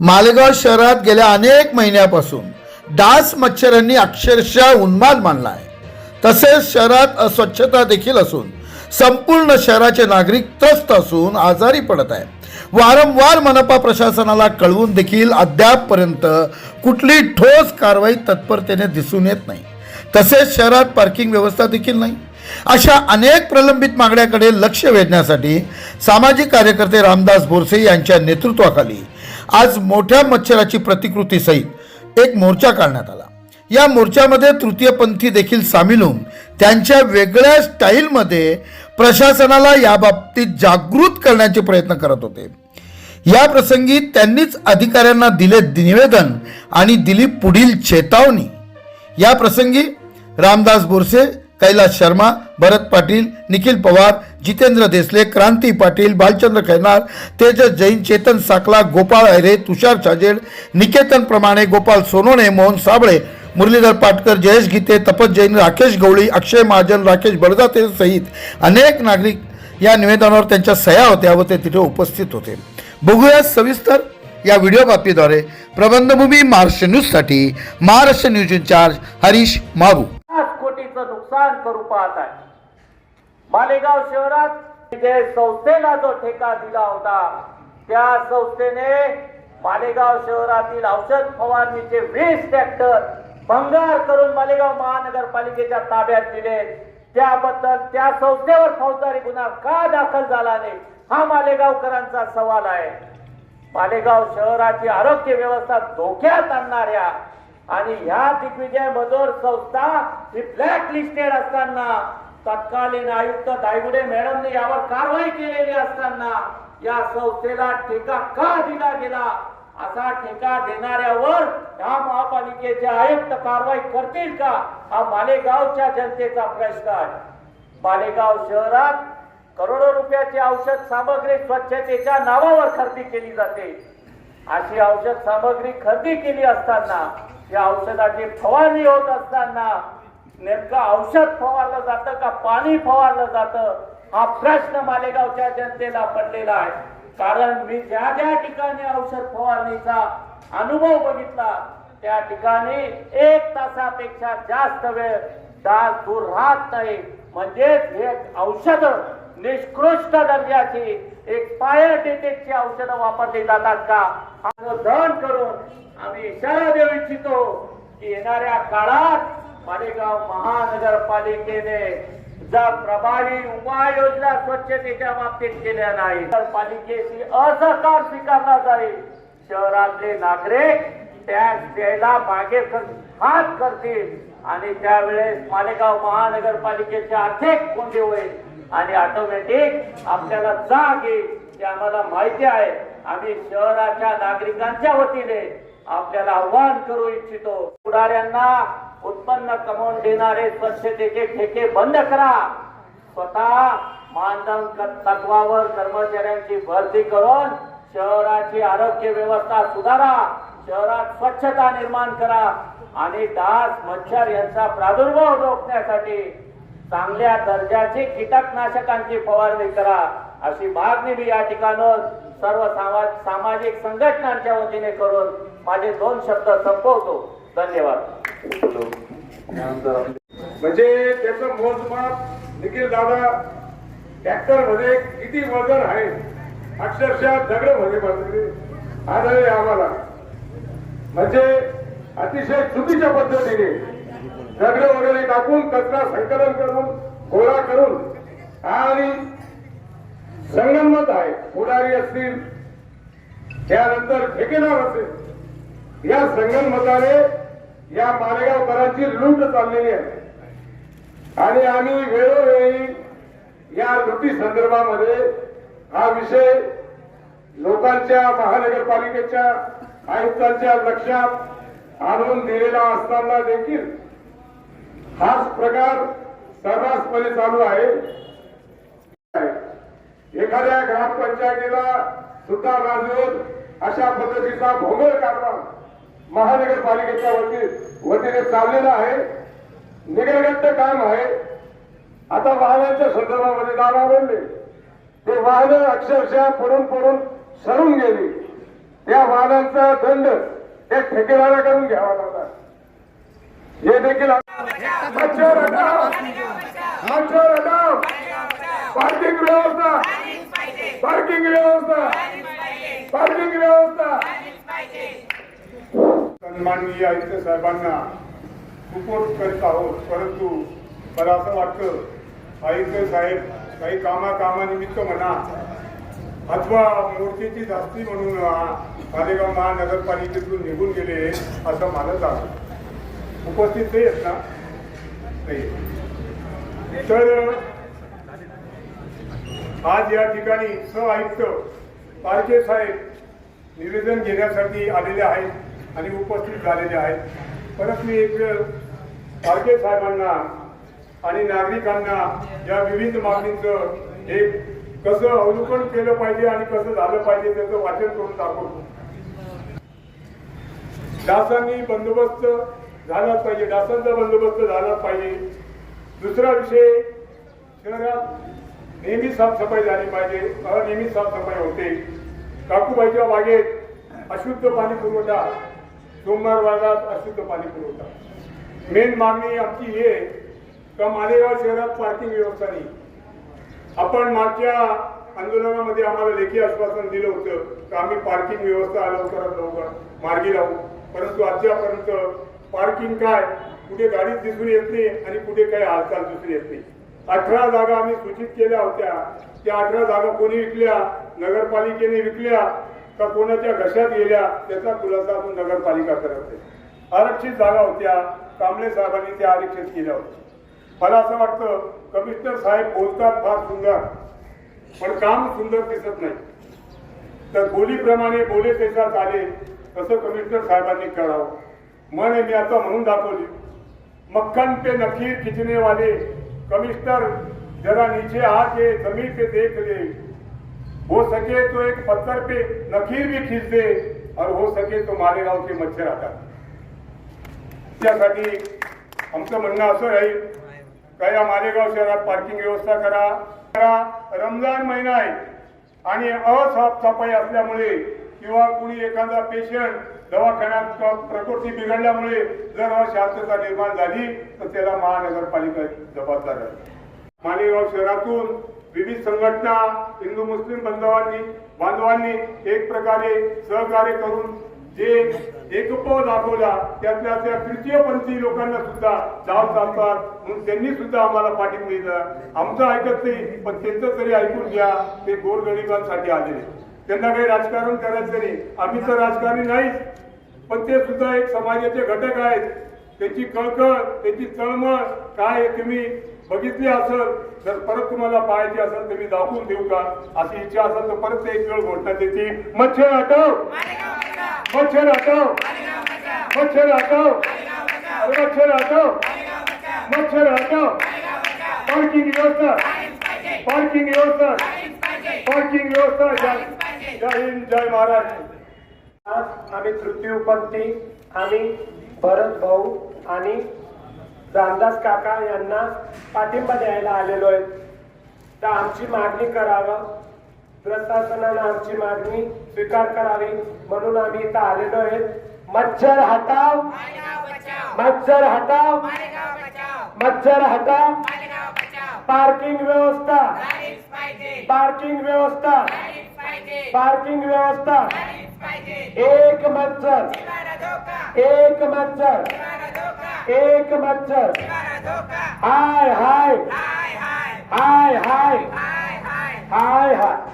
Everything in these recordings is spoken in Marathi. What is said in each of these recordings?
मालेगाव शहरात गेल्या अनेक महिन्यापासून डास मच्छरांनी अक्षरशः उन्माद मानला आहे तसेच शहरात अस्वच्छता देखील असून संपूर्ण शहराचे नागरिक त्रस्त असून आजारी पडत आहे वारंवार मनपा प्रशासनाला कळवून देखील अद्यापपर्यंत कुठली ठोस कारवाई तत्परतेने दिसून येत नाही. तसेच शहरात पार्किंग व्यवस्था देखील नाही. अशा अनेक प्रलंबित मागण्याकडे लक्ष वेधण्यासाठी सामाजिक कार्यकर्ते रामदास बोरसे यांच्या नेतृत्वाखाली आज मोठ्या मच्छराची प्रतिकृतीसहित एक मोर्चा काढण्यात आला. या मोर्चामध्ये तृतीयपंथी देखील सामील होऊन त्यांच्या वेगळ्या स्टाईलमध्ये प्रशासनाला याबाबतीत जागृत करण्याचे प्रयत्न करत होते. या प्रसंगी त्यांनीच अधिकाऱ्यांना दिले निवेदन आणि दिली पुढील चेतावणी. या प्रसंगी रामदास बोरसे कैलास शर्मा भरत पाटील निखिल पवार जितेंद्र देसले क्रांती पाटील भालचंद्र खैनार तेजस जैन चेतन साकला गोपाळ ऐरे तुषार छाजेड निकेतन प्रमाणे गोपाल सोनोने मोहन साबळे मुरलीधर पाटकर जयेश गीते तपस जैन राकेश गवळी अक्षय महाजन राकेश बडदाते सहित अनेक नागरिक या निवेदनावर त्यांच्या सह्या होत्या व ते तिथे उपस्थित होते. बघूया सविस्तर या व्हिडिओ बातमीद्वारे. प्रबंधभूमी महाराष्ट्र न्यूजसाठी महाराष्ट्र न्यूज इन्चार्ज हरीश मारू पन्नास नुकसान करू पाहत आहे. मालेगाव शहरात जे संस्थेला जो ठेका दिला होता त्या संस्थेने मालेगाव शहरातील औषध फवारणीचे वीस ट्रॅक्टर भंगार करून मालेगाव महानगरपालिकेच्या ताब्यात दिले. त्याबद्दल त्या संस्थेवर फौजदारी गुन्हा का दाखल झाला नाही हा मालेगावकरांचा सवाल आहे. मालेगाव शहराची आरोग्य व्यवस्था धोक्यात आणणाऱ्या आणि ह्या दिग्विजय मजूर संस्था ही ब्लॅक लिस्टेड असताना तत्कालीन आयुक्त दायगुडे मॅडमने यावर कारवाई केलेली असताना या संस्थेला ठेका का दिला गेला? असा ठेका देणाऱ्यावर ह्या महापालिकेचे आयुक्त कारवाई करतील का? हा मालेगावच्या जनतेचा प्रश्न आहे. मालेगाव शहरात करोडो रुपयाची औषध सामग्री स्वच्छतेच्या नावावर खरेदी केली जाते. अशी औषध सामग्री खरेदी केली असताना या औषधाची फवारणी होत असताना नेमकं औषध फवारलं जातं का पाणी फवारलं जातं? हा प्रश्न मालेगावच्या जनतेला पडलेला आहे. कारण मी ज्या ज्या ठिकाणी औषध फवारणीचा अनुभव बघितला त्या ठिकाणी एक तासापेक्षा जास्त वेळ डास दूर राहत नाही. म्हणजेच हे औषध निष्कृष्ट दर्जाची एक्सपायर डिटेक्टची औषधं वापरली जातात का? हा दहन करून आम्ही इशारा देऊ इच्छितो की येणाऱ्या काळात मालेगाव महानगरपालिकेने जर प्रभावी उपाययोजना स्वच्छतेच्या बाबतीत केल्या नाही तर पालिकेशी असहकार स्वीकारला जाईल. शहरातले नागरिक टॅक्स द्यायला मागे हात करतील आणि त्यावेळेस मालेगाव महानगरपालिकेचे आर्थिक कोंडी होईल आणि ऑटोमॅटिक आपल्याला जाग येईल. ते आम्हाला माहिती आहे. आम्ही शहराच्या नागरिकांच्या वतीने आपल्याला आव्हान करू इच्छितो. पुढाऱ्यांना उत्पन्न कमवून देणारे स्वच्छतेचे ठेके बंद करा. स्वतः मानधन तत्वावर कर्मचाऱ्यांची भरती करून शहराची आरोग्य व्यवस्था सुधारा. शहरात स्वच्छता निर्माण करा. आणि डास मच्छर यांचा प्रादुर्भाव रोखण्यासाठी चांगल्या दर्जाची कीटकनाशकांची फवारणी करा अशी मागणी मी या ठिकाणून सर्व सामा सामाजिक संघटनांच्या वतीने करून माझे दोन शब्द संपवतो. धन्यवाद. म्हणजे त्याचं मोजमाप निखिल दादा ट्रॅक्टरमध्ये किती वजन आहे? अक्षरशः दगडमध्ये आढळले आम्हाला. म्हणजे अतिशय चुकीच्या पद्धतीने दगड वगैरे टाकून कचरा संकलन करून गोळा करून आणि संगणमत आहे. पुढारी असतील त्यानंतर ठेकेदार असेल. या संगनमताने या मालेगावकरांची लूट चाललेली आहे. आणि आम्ही वेळोवेळी या लुटी संदर्भामध्ये हा विषय लोकांच्या महानगरपालिकेच्या आयुक्तांच्या लक्षात आणून दिलेला असताना देखील हाच प्रकार सर्रासपणे चालू आहे. एखाद्या ग्रामपंचायतीला सुद्धा गाजवून अशा पद्धतीचा भोंगळ कारभार महानगरपालिकेच्या वती वतीने चाललेला आहे. निगरगट्ट काम आहे. आता वाहनांच्या संदर्भामध्ये दादा बोलले ते वाहनं अक्षरशः पडून पडून सरून गेली. त्या वाहनांचा दंड त्या ठेकेदाराकडून घ्यावा लागला. हे देखील मच्छर हटाव मच्छर हटाव पार्किंग व्यवस्था पार्किंग व्यवस्था. पार्किंग व्यवस्था. सन्माननीय आयुक्त साहेबांना सुपोर्ट करीत आहोत परंतु मला असं वाटतं आयुक्त साहेब काही कामा कामानिमित्त म्हणा अथवा मोर्चेची जास्ती म्हणून मालेगाव महानगरपालिकेतून निघून गेले असं मला जाणवतं उपस्थित ते आहेत ना? नाही. तर आज या ठिकाणी सह आयुक्त पारखे साहेब निवेदन घेण्यासाठी आलेले आहेत आणि उपस्थित झालेले आहेत. परत मी एक वेळ पारखे साहेबांना आणि नागरिकांना या विविध मागणीचं एक कसं अवलोकन केलं पाहिजे आणि कसं झालं पाहिजे त्याचं वाचन करून दाखवतो. डासांनी बंदोबस्त झालाच पाहिजे डासांचा बंदोबस्त झालाच पाहिजे. दुसरा विषय शहरात नेहमी साफसफाई झाली पाहिजे नेहमी साफसफाई होते. काकूबाईच्या बागेत अशुद्ध पाणी पुरवठा सोमवार वार्डात अशुद्ध पाणी पुरवठा. मेन मागणी आमची हे का मालेगाव शहरात पार्किंग व्यवस्था नाही. आपण मागच्या आंदोलनामध्ये आम्हाला लेखी आश्वासन दिलं होतं की आम्ही पार्किंग व्यवस्था लवकरात लवकर मार्गी लावू परंतु अद्यापर्यंत पार्किंग काय? कुठे गाडी दिसून येत नाही आणि कुठे काही हालचाल दिसून येत नाही. अठरा जागा आम्ही सूचित केल्या होत्या. त्या अठरा जागा कोणी विकल्या? नगरपालिकेने विकल्या का कोणाच्या घशात गेल्या? त्याचा खुलासा आपण नगरपालिका करत आहे आरक्षित जागा होत्या. कांबळे साहेबांनी त्या आरक्षित केल्या होत्या. मला असं वाटतं कमिशनर साहेब बोलतात फार सुंदर पण काम सुंदर दिसत नाही. तर बोलीप्रमाणे बोले त्याचा चालेल तसं कमिशनर साहेबांनी करावं. मन मी आता म्हणून दाखवली. मक्कन पे नकीर खिचणेवाले कमिश्नर जरा नीचे आके जमीन पे देख ले। हो सके तो एक पत्थर पे नकीर भी खींच दे और हो सके तो मालेगावचे मच्छर हटा त्यासाठी आमचं म्हणणं असं राहील का या मालेगाव शहरात पार्किंग व्यवस्था करा. करा. रमजान महिना आहे आणि असाफसफाई असल्यामुळे किंवा कुणी एखादा पेशंट दवाखान्यात किंवा प्रकृती बिघडल्यामुळे जर अशांतता निर्माण झाली तर त्याला महानगरपालिका जबाबदार आहे. मालेगाव शहरातून विविध संघटना हिंदू मुस्लिम बांधवांनी बांधवांनी एक प्रकारे सहकार्य करून जे एकपव दाखवला त्यातल्या त्या तृतीयपंथी लोकांना सुद्धा जाव चालतात म्हणून त्यांनी सुद्धा आम्हाला पाठिंबा दिला. आमचं ऐकत नाही पण त्यांचं तरी ऐकून घ्या ते गोरगरिबांसाठी आलेले त्यांना काही राजकारण करायचं नाही. आम्ही तर राजकारणी नाहीच. पण ते सुद्धा एक समाजाचे घटक आहेत. त्याची कळकळ त्याची चळमळ काय तुम्ही बघितली असेल जर परत तुम्हाला पाहायची असेल तर मी दाखवून देऊ का? अशी इच्छा असेल तर परत एक वेळ घोषणा देते मच्छर हटव. मच्छर हटव. मच्छर हटव. मच्छर हटव. मच्छर हटव. पार्किंग व्यवस्था. पार्किंग व्यवस्था. पार्किंग व्यवस्था. जय हिंद जय महाराष्ट्र. आज आम्ही तृतीयपंथी आणि भरत भाऊ आणि रामदास काका यांना पाठिंबा द्यायला आलेलो आहे. तर आमची मागणी करावं प्रशासनानं आमची मागणी स्वीकार करावी म्हणून आम्ही इथं आलेलो आहे. मच्छर हटाव मच्छर हटाव मच्छर हटाव. पार्किंग व्यवस्था पार्किंग व्यवस्था. पार्किंग व्यवस्था। एक मच्छर। एक मच्छर। एक मच्छर। हाय हाय। हाय हाय। हाय हाय।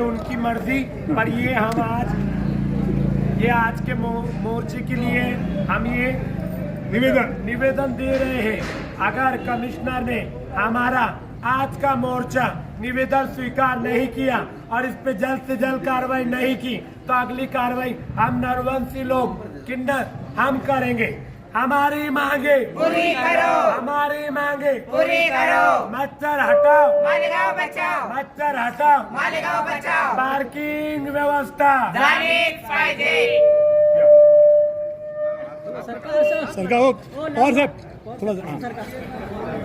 उनकी मर्ज़ी पर ये हम आज ये आज के मो- मोर्चे के लिए हम ये निवेदन। निवेदन दे रहे हैं। अगर कमिश्नर ने हमारा आज का मोर्चा निवेदन स्वीकार नहीं किया और इस पे जल्द से जल्द कार्रवाई नहीं की। तो अगली कार्रवाई हम नरवंशी लोग किन्नर हम करेंगे। हमारी मांगे। पूरी करो। हमारी मांगे। पूरी करो। मच्छर हटाओ। मालेगाव बचाव मच्छर हटाओ। मालेगाव बचाव पार्किंग व्यवस्था। झालीच पाहिजे।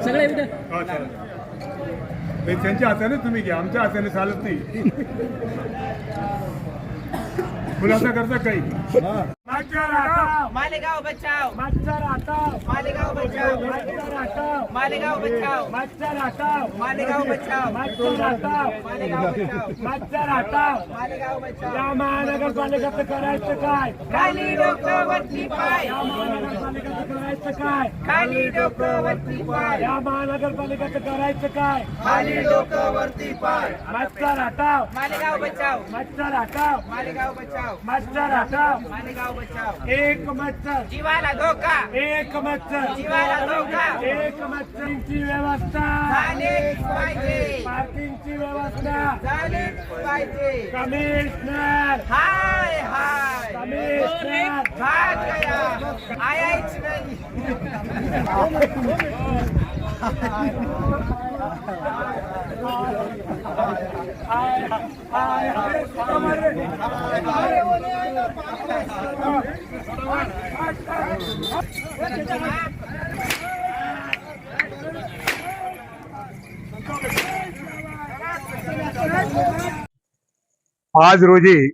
सगळे इथे हे। त्यांच्या हाताने तुम्ही घ्या. आमच्या हाताने चालत नाही. खुलासा करता काही? मच्छर हटाओ मालेगांव बचाओ मच्छर हटाओ मालेगांव बचाओ मच्छर हटाओ मालेगांव बचाओ मच्छर हटाओ मालेगांव बचाओ मच्छर हटाओ मालेगांव बचाओ मच्छर हटाओ मालेगांव बचाओ या महानगरपालिकेचं करायचं काय? खाली डोकं वरती पाय. या महानगरपालिकेचं करायचं काय? खाली डोकं वरती पाय. या महानगरपालिकेचं करायचं काय? खाली डोकं वरती पाय. मच्छर हटाओ. मालेगांव बचाओ मच्छर हटाओ. मालेगांव बचाओ मच्छर हटाओ. मालेगांव बचाओ एक मच्छर. जीवाला धोका. एक मच्छर. जीवाला धोका. एक मच्छरची व्यवस्था. झालेच पाहिजे. पार्किंगची व्यवस्था. झालेच पाहिजे. कमिशनर. हाय हाय. कमिशनर. भाग गया आयाच नाही. आज रोजी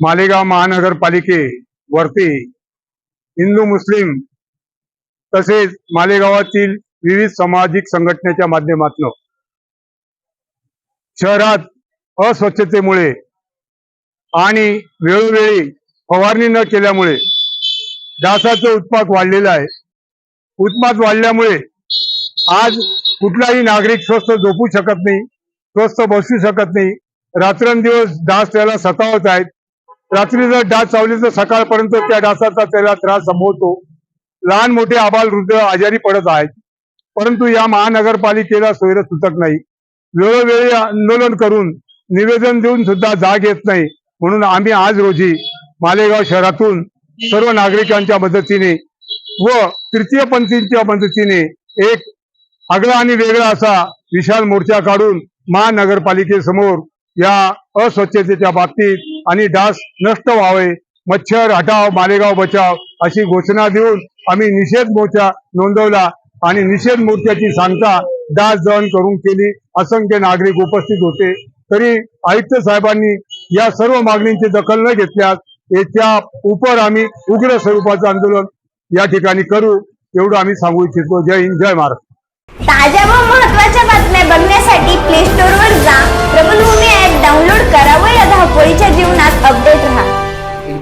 मालेगाव महानगरपालिकेवरती हिंदू मुस्लिम तसेच मालेगावातील विविध सामाजिक संघटनेच्या माध्यमातून शहरात अस्वच्छतेमुळे आणि वेळोवेळी फवारणी न केल्यामुळे डासाचं उत्पाद वाढलेलं आहे. उत्पाद वाढल्यामुळे आज कुठलाही नागरिक स्वस्थ झोपू शकत नाही स्वस्थ बसू शकत नाही. रात्रंदिवस डास त्याला सतावत आहेत. रात्री जर डास चावली तर सकाळपर्यंत त्या डासाचा त्याला त्रास संभवतो लहान मोठे आबाल वृद्ध आजारी पडत आहेत. परंतु या महानगरपालिकेला सोयरं सुचत नाही. वेळोवेळी आंदोलन करून निवेदन देऊन सुद्धा जाग येत नाही. म्हणून आम्ही आज रोजी मालेगाव शहरातून सर्व नागरिकांच्या मदतीने व तृतीयपंथींच्या मदतीने एक आगळा आणि वेगळा असा विशाल मोर्चा काढून महानगरपालिकेसमोर या अस्वच्छतेच्या बाबतीत आणि डास नष्ट व्हावे मच्छर हटाव मालेगाव बचाव अशी घोषणा देऊन आम्ही निषेध मोर्चा नोंदवला आणि निषेध मोर्चाची सांगता दास दहन करून केली. असंख्य नागरिक उपस्थित होते. तरी आयुक्त साहेबांनी या सर्व मागणींची दखल न घेतल्यास याच्या उपर आम्ही उग्र स्वरूपाचं आंदोलन या ठिकाणी करू एवढं आम्ही सांगू इच्छितो. जय हिंद जय महाराष्ट्र. ताज्या व महत्त्वाच्या बातम्या बघण्यासाठी प्ले स्टोर वर जा. प्रबलभूमी ऍप डाउनलोड करा व या धावपळीच्या जीवनात अपडेट राहा.